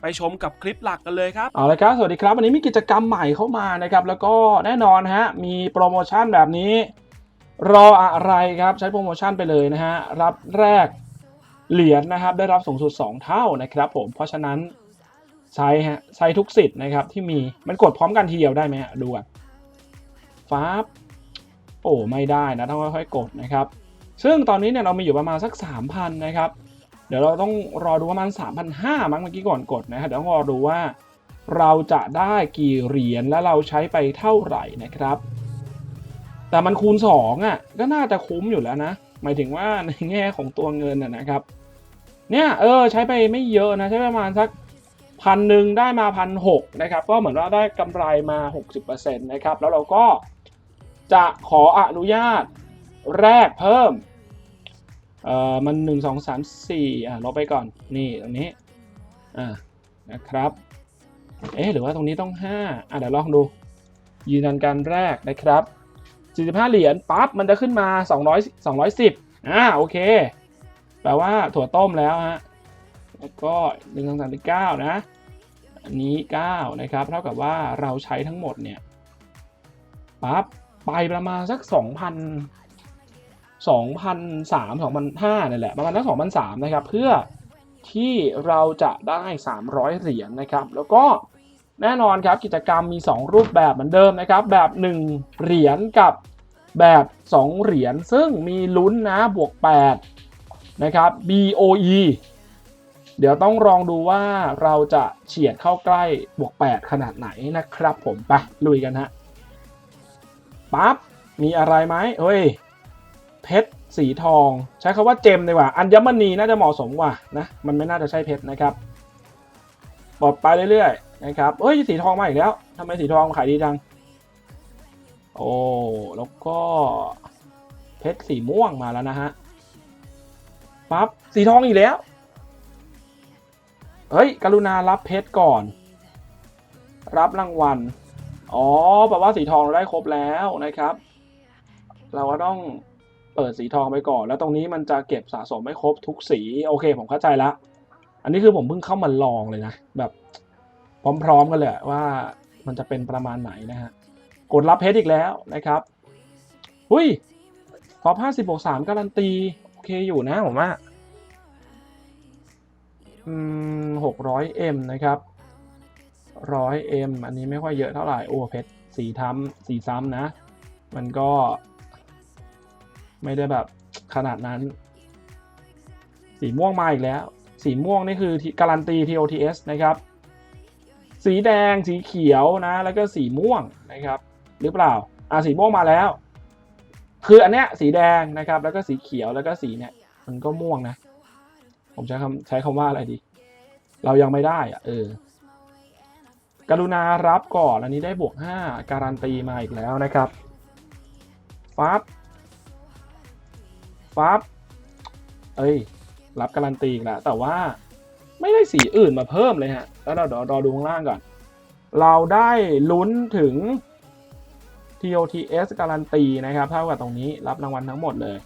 ไปชมกับคลิปหลักกันเลยครับเอาละครับสวัสดีครับวันนี้มีกิจกรรมใหม่เข้ามานะครับแล้วก็แน่นอนฮะมีโปรโมชั่นแบบนี้ รออะไรครับใช้โปรโมชั่นไปเลยนะฮะรับแรกเหรียญนะครับได้รับสูงสุด 2 เท่านะครับผมเพราะฉะนั้นใช้ฮะใช้ทุกสิทธิ์นะครับที่มีมันกดพร้อมกันทีเดียวได้ไหมฮะดูก่อนฟ้าบโอ้ไม่ได้นะต้องค่อยๆกดนะครับ ซึ่งตอนนี้เนี่ยเรามีอยู่ประมาณสัก 3,000นะครับ เดี๋ยวเราต้องรอดูประมาณ3,500 มั้งเมื่อกี้ก่อนกดนะฮะเดี๋ยวรอดูว่าเราจะได้กี่เหรียญและเราใช้ไปเท่าไหร่นะครับ แต่มันคูณ 2อะก็น่าจะคุ้มอยู่แล้วนะ หมายถึงว่าในแง่ของตัวเงินนะนะครับ เนี่ยเออใช้ไปไม่เยอะนะใช้ประมาณสักพันหนึ่งได้มาพันหกนะครับ ก็เหมือนว่าได้กำไรมา 60%นะครับ แล้วเราก็จะขออนุญาตแรกเพิ่ม เอ่อมันหนึ่งสองสามสี่อะลบไปก่อนนี่ตรงนี้อ่านะครับเอ๊ะหรือว่าตรงนี้ต้องห้าอะเดี๋ยวลองดู ยืนยันการแรกนะครับ 45 เหรียญปั๊บมันจะขึ้นมา 200 210อ่าโอเค แปลว่าถั่วต้มแล้วฮะแล้วก็1 2 3 9นะอันนี้ 9 นะครับ เท่ากับว่าเราใช้ทั้งหมดเนี่ยปั๊บไปประมาณสัก 2,000 2,003 2,005นี่นแหละประมาณสัก2,003นะครับเพื่อที่เราจะได้ 300 เหรียญนะครับแล้วก็แน่นอนครับกิจกรรมมี 2 รูปแบบเหมือนเดิมนะครับแบบ 1 เหรียญกับแบบ 2 เหรียญซึ่งมีลุ้นนะบวก 8 นะครับ BOE เดี๋ยวต้องลองดูว่าเราจะเฉียดเข้าใกล้บวก 8 ขนาดไหนนะครับผมไปลุยกันฮะปั๊บมีอะไรไหมเฮ้ย เพชรสีทอง ใช้คาว่าเจมดีกว่า อัญมณีน่าจะเหมาะสมกว่านะมันไม่น่าจะใช่เพชรนะครับปลดไปเรื่อยๆนะครับเอ้ยสีทองมาอีกแล้วทำไมสีทองขายดีจัง โอ้แล้วก็เพชรสีม่วงมาแล้วนะฮะปั๊บสีทองอีกแล้วเฮ้ย กรุณารับเพชรก่อน รับรางวัล อ๋อแปลว่าสีทองเราได้ครบแล้วนะครับ เราก็ต้อง เปิดสีทองไปก่อน แล้วตรงนี้มันจะเก็บสะสมไม่ครบทุกสี โอเค ผมเข้าใจละ อันนี้คือผมเพิ่งเข้ามาลองเลยนะ แบบพร้อมๆกันเลยว่ามันจะเป็นประมาณไหนนะฮะ กดรับเพชรอีกแล้วนะครับ หุ้ยพอห้าสิบบวกสามการันตี โอเคอยู่นะผมว่า อืมหกร้อยเอ็มนะครับร้อยเอ็มอันนี้ไม่ค่อยเยอะเท่าไหร่ โอ้เพชรสีท้ำสีซ้ำนะ มันก็ ไม่ได้แบบขนาดนั้น สีม่วงมาอีกแล้ว สีม่วงนี่คือการันตี TOTS นะครับ สีแดงสีเขียวนะ แล้วก็สีม่วงนะครับ หรือเปล่าอ่าสีม่วงมาแล้ว คืออันเนี้ยสีแดงนะครับ แล้วก็สีเขียวแล้วก็สีเนี่ย มันก็ม่วงนะ ผมใช้คำใช้คำว่าอะไรดี เรายังไม่ได้อะเออกรุณารับก่อน อันนี้ได้บวก 5 การันตีมาอีกแล้วนะครับฟับ ฟับเอ้ย รับการันตีอีกแล้วแต่ว่าไม่ได้สีอื่นมาเพิ่มเลยฮะ แล้วเราเดี๋ยวรอดูข้างล่างก่อน เราได้ลุ้นถึง TOTS การันตีนะครับ เท่ากับตรงนี้รับรางวัลทั้งหมดเลย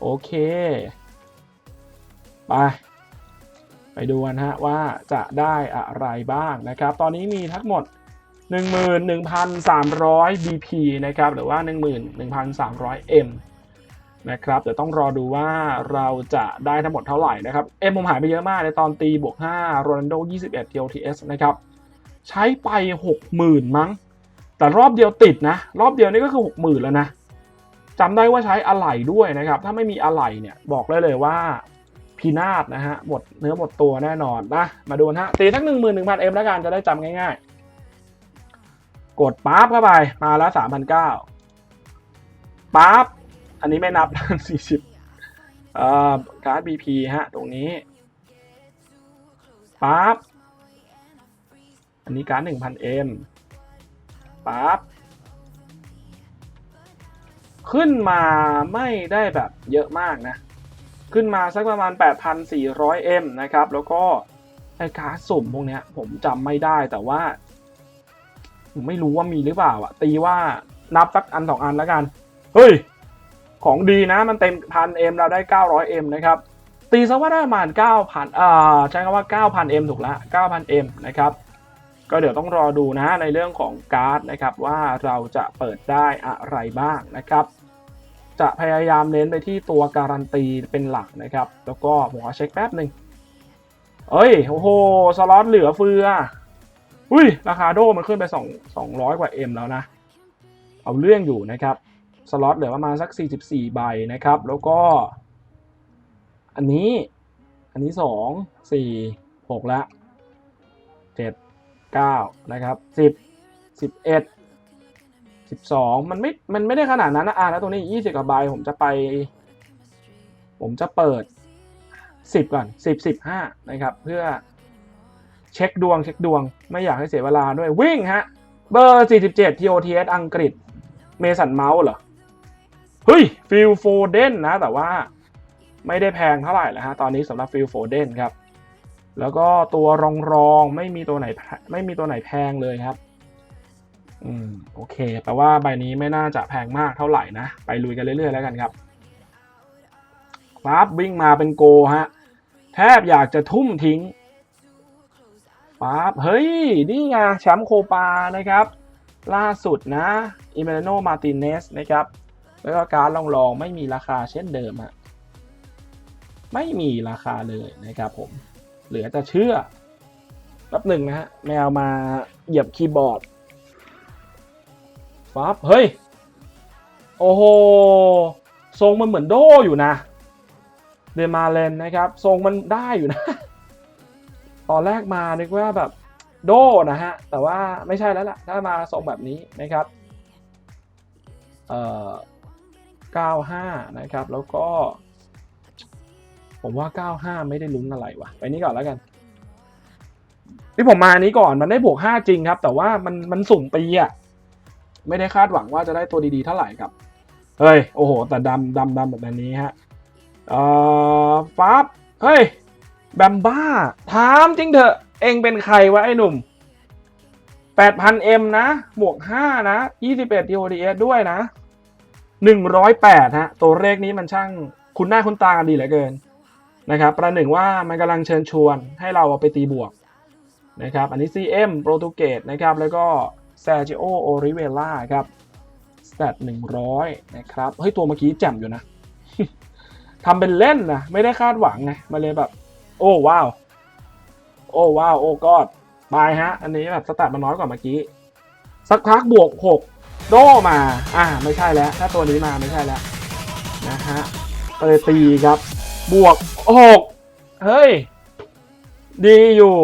โอเค ไป ไปดูกันฮะว่าจะได้อะไรบ้างนะครับ ตอนนี้มีทั้งหมด 11,300 BP นะครับ หรือว่า 11,300 M นะครับเดี๋ยวต้องรอดูว่าเราจะได้ทั้งหมดเท่าไหร่นะครับ M ผมหายไปเยอะมากในตอนตีบวก5 Ronaldo 21 TOTS นะครับใช้ไป 60,000 มั้ง แต่รอบเดียวติดนะ รอบเดียวนี่ก็คือ 60,000 แล้วนะจำได้ว่าใช้อะไหล่ด้วยนะครับ ถ้าไม่มีอะไหล่เนี่ยบอกได้เลยว่าพีนาศนะฮะหมดเนื้อหมดตัวแน่นอนนะมาดูนะฮะตีทั้งหนึ่งหมื่นหนึ่งพันเอ็มแล้วกันจะได้จำง่ายๆ กดปั๊บเข้าไปมาแล้วสามพันเก้าปั๊บ อันนี้ไม่นับสี่สิบอ่อการ์ดบีพีฮะ ตรงนี้ปั๊บอันนี้การ์ดหนึ่งพันเอ็มปั๊บขึ้นมาไม่ได้แบบเยอะมากนะ ขึ้นมาสักประมาณ 8,400M นะครับ แล้วก็ไอ้การ์ดสุ่มพวกเนี้ยผมจำไม่ได้แต่ว่า ผมไม่รู้ว่ามีหรือเปล่าอะตีว่านับสักอันสองอันแล้วกัน เฮ้ย ของดีนะมันเต็มพันเอ็มเราได้ 900M นะครับตีซะว่าได้ประมาณ9,000อ่าใช้คำว่า 9,000M ถูกแล้ว 9,000M นะครับ ก็เดี๋ยวต้องรอดูนะในเรื่องของการ์ดนะครับว่าเราจะเปิดได้อะไรบ้างนะครับ จะพยายามเน้นไปที่ตัวการันตีเป็นหลักนะครับ แล้วก็ผมขอเช็คแป๊บหนึ่งเอ้ย โอ้โห สล็อตเหลือเฟือ อุ้ย ราคาโดมันขึ้นไป 2 200 กว่า M แล้วนะ เอาเรื่องอยู่นะครับ สล็อตเหลือประมาณสัก 44 ใบนะครับ แล้วก็ อันนี้ อันนี้ 2 4 6 ละ 7 9 นะครับ 10 11 12 มันไม่ มันไม่ได้ขนาดนั้นนะอะแล้วตัวนี้ 20 กว่าใบ ผมจะไป ผมจะเปิด 10 ก่อน 10 15 นะครับ เพื่อเช็คดวงเช็คดวง ไม่อยากให้เสียเวลาด้วยวิ่งฮะ เบอร์ 47 TOTS อังกฤษ เมสันเมาส์เหรอ เฮ้ยฟิลโฟเดนนะ แต่ว่าไม่ได้แพงเท่าไหร่แล้วฮะตอนนี้สำหรับฟิลโฟเดนครับ แล้วก็ตัวรองรองไม่มีตัวไหนไม่มีตัวไหนแพงเลยครับ อืมโอเคแปลว่าใบนี้ไม่น่าจะแพงมากเท่าไหร่นะ ไปลุยกันเรื่อยๆแล้วกันครับปั๊บวิ่งมาเป็นโกฮะแทบอยากจะทุ่มทิ้งปั๊บเฮ้ย นี่ไงแชมป์โคปานะครับ ล่าสุดนะอิเมโนมาติเนสนะครับ แล้วก็การลองๆไม่มีราคาเช่นเดิมฮะไม่มีราคาเลยนะครับผม เหลือจะเชื่อแป๊บหนึ่งนะฮะแมวมาเหยียบคีย์บอร์ดปั๊บเฮ้ย โอ้โห ทรงมันเหมือนโดอยู่นะ เดมาเลนนะครับ ทรงมันได้อยู่นะ ตอนแรกมานึกว่าแบบโดนะฮะ แต่ว่าไม่ใช่แล้วล่ะ ถ้ามาทรงแบบนี้นะครับ เอ่อ 95 นะครับ แล้วก็ ผมว่า 95 ไม่ได้ลุ้นอะไรวะไปนี้ก่อนแล้วกัน ที่ผมมาอันนี้ก่อนมันได้บวก 5 จริงครับ แต่ว่ามันมันสุ่มปีอะไม่ได้คาดหวังว่าจะได้ตัวดีๆเท่าไหร่ครับ เฮ้ย โอ้โห แต่ดำดำดำแบบนี้ฮะ เอ่อฟับเฮ้ย แบมบ้า ถามจริงเถอะ เองเป็นใครวะไอ้หนุ่ม 8,000M นะ บวก 5 นะ 21 TODS ด้วยนะ 108 ฮะ ตัวเลขนี้มันช่างคุณหน้าคุณตากันดีเหลือเกินนะครับประหนึ่งว่ามันกำลังเชิญชวนให้เราเอาไปตีบวกนะครับอันนี้ CM โปรตุเกสนะครับแล้วก็ Sergio Oliveira ครับสแตท100นะครับ เฮ้ย ตัวเมื่อกี้แจ่มอยู่นะทำเป็นเล่นนะ ไม่ได้คาดหวังไงมาเลยแบบ โอ้ว้าว โอ้ว้าว โอ้กอดบายฮะ อันนี้แบบสแตทมันน้อยกว่าเมื่อกี้ สักพักบวก6 โดมา อ่า ไม่ใช่แล้ว ถ้าตัวนี้มาไม่ใช่แล้ว นะฮะก็เลยตีครับ บวก6เฮ้ย ดีอยู่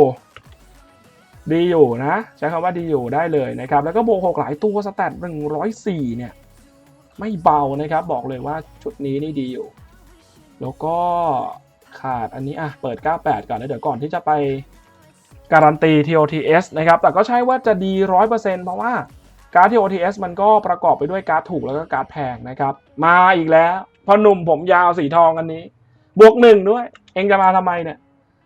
ดีอยู่นะ ใช้คำว่าดีอยู่ได้เลยนะครับ แล้วก็บวก6หลายตัวสแตท104เนี่ย ไม่เบานะครับ บอกเลยว่าชุดนี้นี่ดีอยู่ แล้วก็ขาดอันนี้อะ เปิด 98 ก่อนแล้วเดี๋ยวก่อนที่จะไปการันตี TOTS นะครับ แต่ก็ใช่ว่าจะดี 100%เพราะว่า การ์ด TOTS มันก็ประกอบไปด้วยการ์ดถูกแล้วก็การ์ดแพงนะครับ มาอีกแล้วพอหนุ่มผมยาวสีทองอันนี้ บวกหนึ่งด้วย เองจะมาทำไมเนี่ย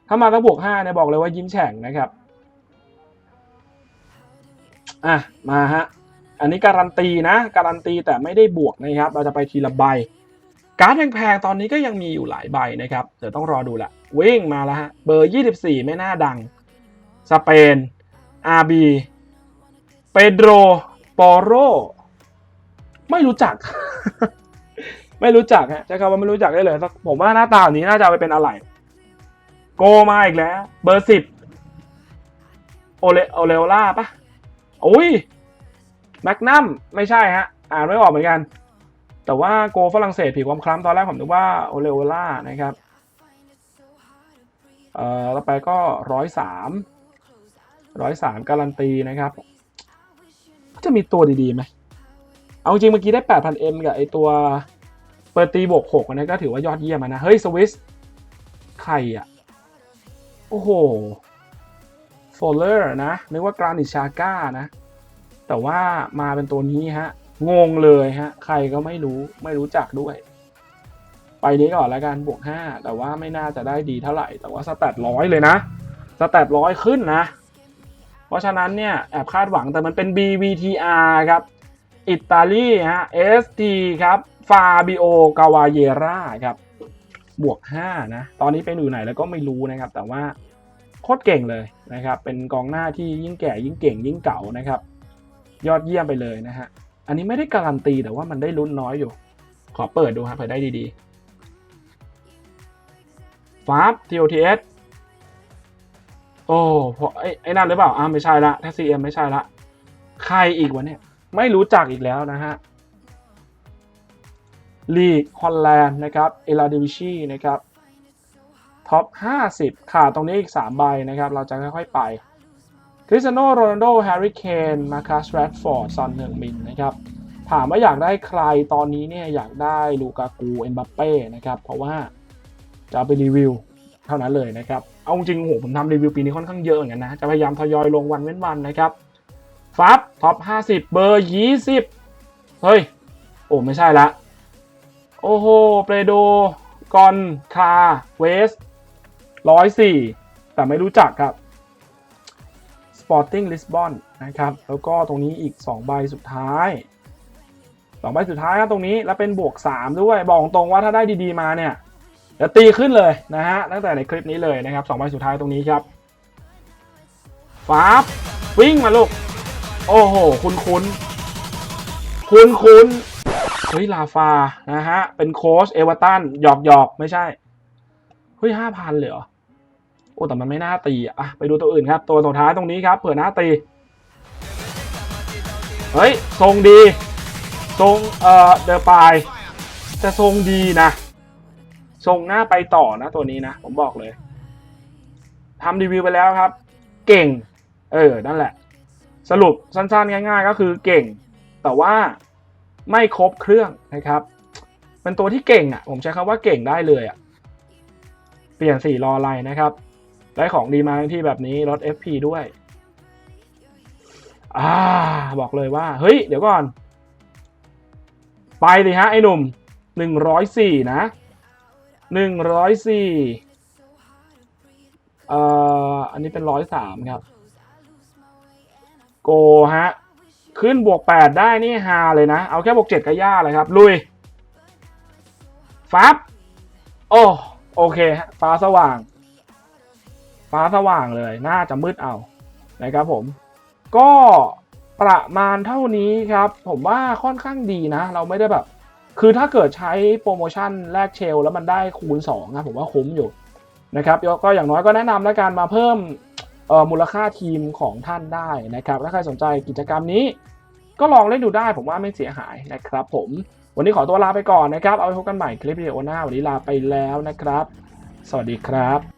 ถ้ามาต้องบวกห้าเนี่ยบอกเลยว่ายิ้มแฉ่งนะครับ อะ มาฮะ อันนี้การันตีนะ การันตีแต่ไม่ได้บวกนะครับ เราจะไปทีละใบ การ์ดแพงๆตอนนี้ก็ยังมีอยู่หลายใบนะครับ เดี๋ยวต้องรอดูละวิ่งมาแล้วฮะ เบอร์ 24 ไม่น่าดัง สเปนอาร์บีเปโดร ปอโรไม่รู้จัก ไม่รู้จักฮะใช้คำว่าไม่รู้จักได้เลยสักผมว่าหน้าตาแบบนี้น่าจะไปเป็นอะไร โกมาอีกแล้ว เบอร์สิบโอเลโอเลโอล่าปะโอ้ยแมกนัมไม่ใช่ฮะ อ่านไม่ออกเหมือนกัน แต่ว่าโกฝรั่งเศสผิวความคล้ำตอนแรกผมนึกว่าโอเลโอล่านะครับเอ่อต่อไปก็ร้อยสามร้อยสามการันตีนะครับ จะมีตัวดีๆไหมเอาจริงเมื่อกี้ได้ 8,000M กับไอตัวเปิดตีบวก6อันนี้ก็ถือว่ายอดเยี่ยมนะ เฮ้ย สวิสใครอะโอ้โหโฟลเลอร์นะ นึกว่ากรานิชาก้านะ แต่ว่ามาเป็นตัวนี้ฮะ งงเลยฮะ ใครก็ไม่รู้ไม่รู้จักด้วย ไปนี้ก่อนแล้วกันบวกห้าแต่ว่าไม่น่าจะได้ดีเท่าไหร่ แต่ว่าสแตทร้อยเลยนะ สแตทร้อยขึ้นนะ เพราะฉะนั้นเนี่ยแอบคาดหวังแต่มันเป็น BVTR ครับอิตาลีฮะ ST ครับฟาบิโอกาวาเยราครับบวก 5 นะ ตอนนี้เป็นอยู่ไหนแล้วก็ไม่รู้นะครับ แต่ว่าโคตรเก่งเลยนะครับ เป็นกองหน้าที่ยิ่งแก่ยิ่งเก่งยิ่งเก่านะครับ ยอดเยี่ยมไปเลยนะฮะ อันนี้ไม่ได้การันตีแต่ว่ามันได้ลุ้นน้อยอยู่ ขอเปิดดูครับเผื่อได้ดีๆฟาบ TOTS โอ้พอไอ้ไอ้นั่นหรือเปล่าอ่าไม่ใช่ละถ้า CM ไม่ใช่ละใครอีกวะเนี่ย ไม่รู้จักอีกแล้วนะฮะลีกฮอลแลนด์นะครับเอลาดิวิชีนะครับท็อป 50 ขาดตรงนี้อีก 3 ใบนะครับ เราจะค่อยๆไปคริสเตียโนโรนัลโดแฮร์รี่เคนมาคัสแรดฟอร์ดซอนเฮงมินนะครับถามว่าอยากได้ใครตอนนี้เนี่ยอยากได้ลูกากูเอ็มบัปเป้นะครับ เพราะว่าจะไปรีวิวเท่านั้นเลยนะครับ เอาจริงโหผมทำรีวิวปีนี้ค่อนข้างเยอะเหมือนกันนะ จะพยายามทยอยลงวันเว้นวันนะครับฟับท็อป 50 เบอร์ 20 เฮ้ย โอ้ ไม่ใช่ละ โอ้โห เปรโด กอน คา เวส104แต่ไม่รู้จักครับ Sporting Lisbon นะครับ แล้วก็ตรงนี้อีก 2 ใบสุดท้าย 2 ใบสุดท้ายครับตรงนี้แล้วเป็นบวก 3 ด้วย บอกตรงว่าถ้าได้ดีๆมาเนี่ย จะตีขึ้นเลยนะฮะตั้งแต่ในคลิปนี้เลยนะครับ2ใบสุดท้ายตรงนี้ครับฟ้าบวิ่งมาลูก โอ้โห คุณคุณคุณคุณเฮ้ยลาฟานะฮะ เป็นโค้ชเอเวอร์ตันหยอกหยอกไม่ใช่ เฮ้ยห้าพันเลยเหรอ โอ้แต่มันไม่น่าตีอะอะไปดูตัวอื่นครับ ตัวสุดท้ายตรงนี้ครับ เผื่อน่าตี เฮ้ย ทรงดี ทรงเอ่อเดอปายแต่ทรงดีนะ ทรงหน้าไปต่อนะตัวนี้นะ ผมบอกเลยทำรีวิวไปแล้วครับ เก่ง เออ นั่นแหละ สรุปสั้นๆ ง่าย ๆ ก็คือเก่ง แต่ว่าไม่ครบเครื่องนะครับ เป็นตัวที่เก่งอะ ผมใช้คำว่าเก่งได้เลยอะ เปลี่ยนสีรออะไรนะครับ ได้ของดีมาที่แบบนี้ลด FP ด้วยอ่าบอกเลยว่า เฮ้ย เดี๋ยวก่อน ไปสิฮะ ไอ้หนุ่มหนึ่งร้อยสี่นะ หนึ่งร้อยสี่เอ่ออันนี้เป็นร้อยสามครับ โกฮะ ขึ้นบวก8ได้นี่ฮาเลยนะ เอาแค่บวก7ก็ย่าเลยครับ ลุย ฟับ โอ้โอเคฮะฟ้าสว่าง ฟ้าสว่างเลย น่าจะมืดเอา นะครับผม ก็ประมาณเท่านี้ครับ ผมว่าค่อนข้างดีนะ เราไม่ได้แบบ คือถ้าเกิดใช้โปรโมชั่นแลกเชล แล้วมันได้คูณ2นะผมว่าคุ้มอยู่นะครับก็อย่างน้อยก็แนะนำแล้วกันมาเพิ่มมูลค่าทีมของท่านได้นะครับถ้าใครสนใจกิจกรรมนี้ก็ลองเล่นดูได้ผมว่าไม่เสียหายนะครับผมวันนี้ขอตัวลาไปก่อนนะครับ เอาไว้พบกันใหม่คลิปวิดีโอหน้า วันนี้ลาไปแล้วนะครับ สวัสดีครับ